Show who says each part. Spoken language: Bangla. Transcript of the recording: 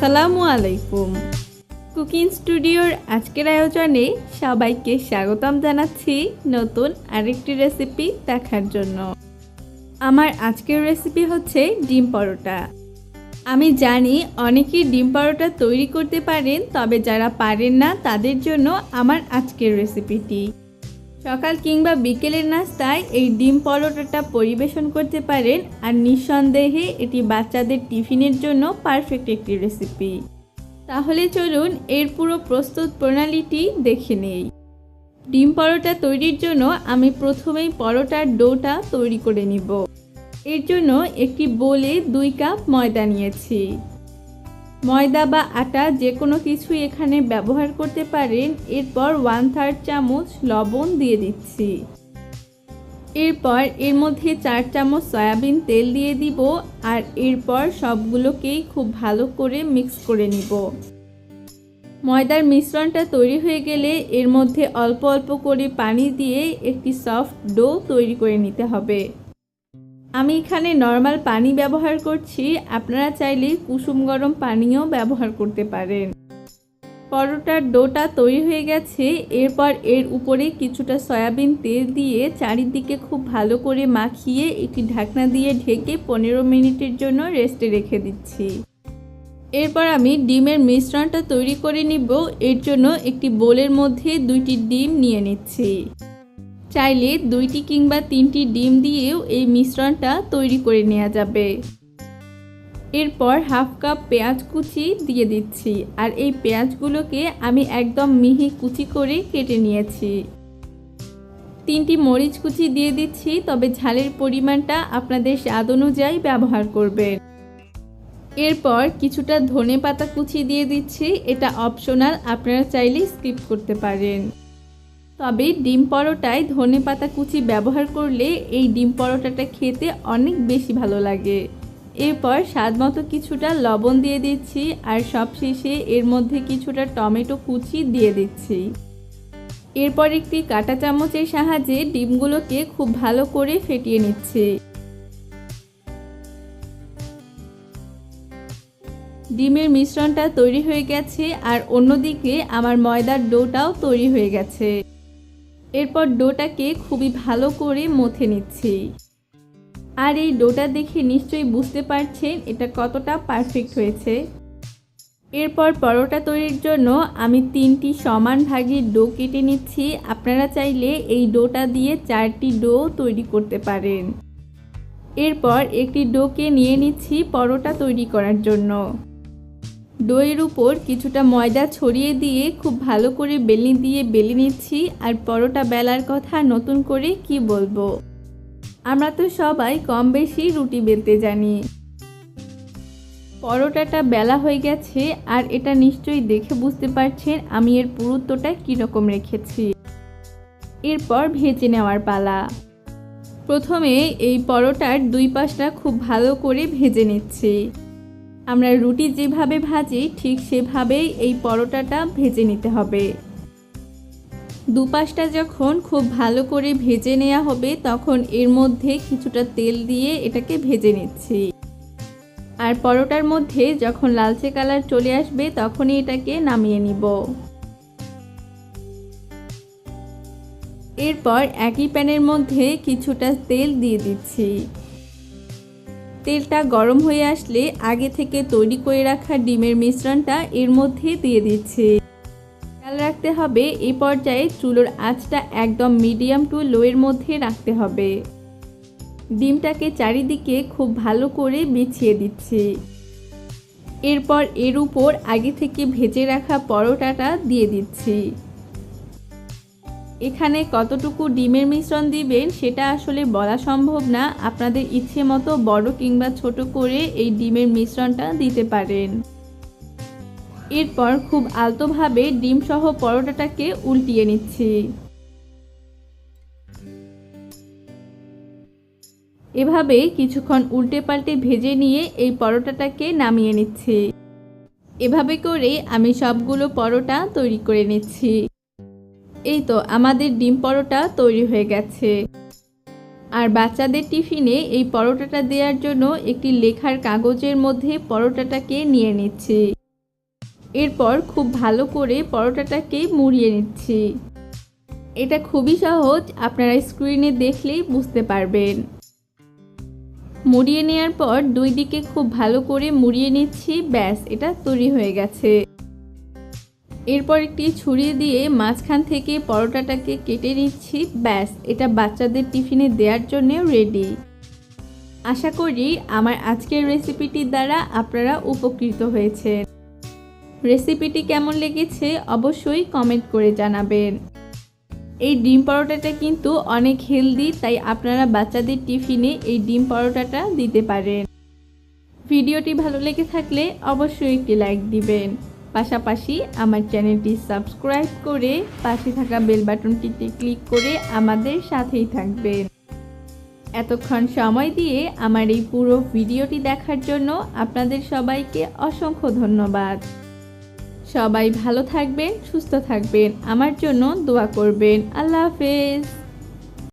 Speaker 1: আসসালামু আলাইকুম। কুকিং স্টুডিওর আজকের আয়োজনে সবাইকে স্বাগতম জানাচ্ছি নতুন আরেকটি রেসিপি দেখার জন্য। আমার আজকের রেসিপি হচ্ছে ডিম পরোটা। আমি জানি অনেকেই ডিম পরোটা তৈরি করতে পারেন, তবে যারা পারেন না তাদের জন্য আমার আজকের রেসিপিটি। সকাল কিংবা বিকেলের নাস্তায় এই ডিম পরোটাটা পরিবেশন করতে পারেন আর নিঃসন্দেহে এটি বাচ্চাদের টিফিনের জন্য পারফেক্ট একটি রেসিপি তাহলে চলুন এর পুরো প্রস্তুত প্রণালীটি দেখে নেই। ডিম পরোটা তৈরির জন্য আমি প্রথমেই পরোটার ডোটা তৈরি করে নিব। এর জন্য একটি বোলে দুই কাপ ময়দা নিয়েছি। ময়দা বা আটা যে কোনো কিছুই এখানে ব্যবহার করতে পারেন। এরপর ওয়ান থার্ড চামচ লবণ দিয়ে দিচ্ছি। এরপর এর মধ্যে চার চামচ সয়াবিন তেল দিয়ে দিব আর এরপর সবগুলোকেই খুব ভালো করে মিক্স করে নিব। ময়দার মিশ্রণটা তৈরি হয়ে গেলে এর মধ্যে অল্প অল্প করে পানি দিয়ে একটি সফট ডো তৈরি করে নিতে হবে। আমি এখানে নর্মাল পানি ব্যবহার করছি। আপনারা চাইলে কুসুম গরম পানিও ব্যবহার করতে পারেন। পরোটার ডোটা তৈরি হয়ে গেছে। এরপর এর উপরে কিছুটা সয়াবিন তেল দিয়ে চারিদিকে খুব ভালো করে মাখিয়ে একটি ঢাকনা দিয়ে ঢেকে পনেরো মিনিটের জন্য রেস্টে রেখে দিচ্ছি। এরপর আমি ডিমের মিশ্রণটা তৈরি করে নিব। এর জন্য একটি বোলের মধ্যে দুইটি ডিম নিয়ে নিচ্ছি। চাইলে দুইটি কিংবা তিনটি ডিম দিয়েও এই মিশ্রণটা তৈরি করে নেওয়া যাবে। এরপর হাফ কাপ পেঁয়াজ কুচি দিয়ে দিচ্ছি আর এই পেঁয়াজগুলোকে আমি একদম মিহি কুচি করে কেটে নিয়েছি। তিনটি মরিচ কুচি দিয়ে দিচ্ছি, তবে ঝালের পরিমাণটা আপনাদের স্বাদ অনুযায়ী ব্যবহার করবেন। এরপর কিছুটা ধনে পাতা কুচি দিয়ে দিচ্ছি, এটা অপশনাল, আপনারা চাইলে স্কিপ করতে পারেন। তবে ডিম পরোটায় ধনে পাতা কুচি ব্যবহার করলে এই ডিম পরোটাটা খেতে অনেক বেশি ভালো লাগে। এরপর স্বাদ মতো কিছুটা লবণ দিয়ে দিচ্ছি আর সবশেষে এর মধ্যে কিছুটা টমেটো কুচি দিয়ে দিচ্ছি। এরপর একটি কাঁটা চামচের সাহায্যে ডিমগুলোকে খুব ভালো করে ফেটিয়ে নিচ্ছি। ডিমের মিশ্রণটা তৈরি হয়ে গেছে আর অন্যদিকে আমার ময়দার ডোটাও তৈরি হয়ে গেছে। এরপর ডোটাকে খুবই ভালো করে মথে নিচ্ছি। আর এই ডোটা দেখে নিশ্চয়ই বুঝতে পারছেন এটা কতটা পারফেক্ট হয়েছে। এরপর পরোটা তৈরির জন্য আমি তিনটি সমান ভাগে ডো কেটে নিচ্ছি। আপনারা চাইলে এই ডোটা দিয়ে চারটি ডো তৈরি করতে পারেন। এরপর একটি ডোকে নিয়ে নিচ্ছি পরোটা তৈরি করার জন্য। দইয়ের উপর কিছুটা ময়দা ছড়িয়ে দিয়ে খুব ভালো করে বেলি দিয়ে বেলে নিচ্ছি। আর পরোটা বেলার কথা নতুন করে কি বলব? আমরা তো সবাই কম বেশি রুটি বেলতে জানি। পরোটাটা বেলা হয়ে গেছে আর এটা নিশ্চয়ই দেখে বুঝতে পারছেন আমি এর পুরুত্বটা কীরকম রেখেছি। এরপর ভেজে নেওয়ার পালা। প্রথমে এই পরোটার দুই পাশটা খুব ভালো করে ভেজে নিচ্ছি। আমরা রুটি যেভাবে ভাজি, ঠিক সেভাবেই এই পরোটাটা ভেজে নিতে হবে। দুপাশটা যখন খুব ভালো করে ভেজে নেওয়া হবে, তখন এর মধ্যে কিছুটা তেল দিয়ে এটাকে ভেজে নিচ্ছি। আর পরোটার মধ্যে যখন লালচে কালার চলে আসবে, তখনই এটাকে নামিয়ে নিব। এরপর একই প্যানের মধ্যে কিছুটা তেল দিয়ে দিচ্ছি। তেলটা গরম হয়ে আসলে আগে থেকে তৈরি করে রাখা ডিমের মিশ্রণটা এর মধ্যে দিয়ে দিচ্ছি। খেয়াল রাখতে হবে এই পর্যায়ে চুলোর আঁচটা একদম মিডিয়াম টু লোয়ের মধ্যে রাখতে হবে। ডিমটাকে চারিদিকে খুব ভালো করে বিছিয়ে দিচ্ছি। এরপর এর উপর আগে থেকে ভেজে রাখা পরোটাটা দিয়ে দিচ্ছি। এখানে কতটুকু ডিমের মিশ্রণ দিবেন সেটা আসলে বলা সম্ভব না। আপনাদের ইচ্ছে মতো বড় কিংবা ছোট করে এই ডিমের মিশ্রণটা দিতে পারেন। এরপর খুব আলতোভাবে ডিম সহ পরোটাটাকে উল্টিয়ে নিচ্ছি। এভাবে কিছুক্ষণ উল্টে পাল্টে ভেজে নিয়ে এই পরোটাটাকে নামিয়ে নিচ্ছি। এভাবে করে আমি সবগুলো পরোটা তৈরি করে নিচ্ছি। এই তো আমাদের ডিম পরোটা তৈরি হয়ে গেছে। আর বাচ্চাদের টিফিনে এই পরোটাটা দেওয়ার জন্য একটি লেখার কাগজের মধ্যে পরোটাটাকে নিয়ে নিচ্ছি। এরপর খুব ভালো করে পরোটাটাকে মুড়িয়ে নিচ্ছি। এটা খুবই সহজ, আপনারা স্ক্রিনে দেখলেই বুঝতে পারবেন। মুড়িয়ে নেওয়ার পর দুই দিকে খুব ভালো করে মুড়িয়ে নিচ্ছি, ব্যাস, এটা তৈরি হয়ে গেছে। এরপর একটি ছুরি দিয়ে মাঝখান থেকে পরোটাটাকে কেটে নিচ্ছি। ব্যাস, এটা বাচ্চাদের টিফিনে দেওয়ার জন্য রেডি আশা করি আমার আজকের রেসিপিটির দ্বারা আপনারা উপকৃত হয়েছেন। রেসিপিটি কেমন লেগেছে অবশ্যই কমেন্ট করে জানাবেন। এই ডিম পরোটাটা কিন্তু অনেক হেলদি তাই আপনারা বাচ্চাদের টিফিনে এই ডিম পরোটাটা দিতে পারেন। ভিডিওটি ভালো লেগে থাকলে অবশ্যই একটি লাইক দিবেন। পাশাপাশি আমার চ্যানেলটি সাবস্ক্রাইব করে পাশে থাকা বেল বাটনটিতে ক্লিক করে আমাদের সাথেই থাকবেন। এতক্ষণ সময় দিয়ে আমার এই পুরো ভিডিওটি দেখার জন্য আপনাদের সবাইকে অসংখ্য ধন্যবাদ। সবাই ভালো থাকবেন, সুস্থ থাকবেন। আমার জন্য দোয়া করবেন। আল্লাহ হাফেজ।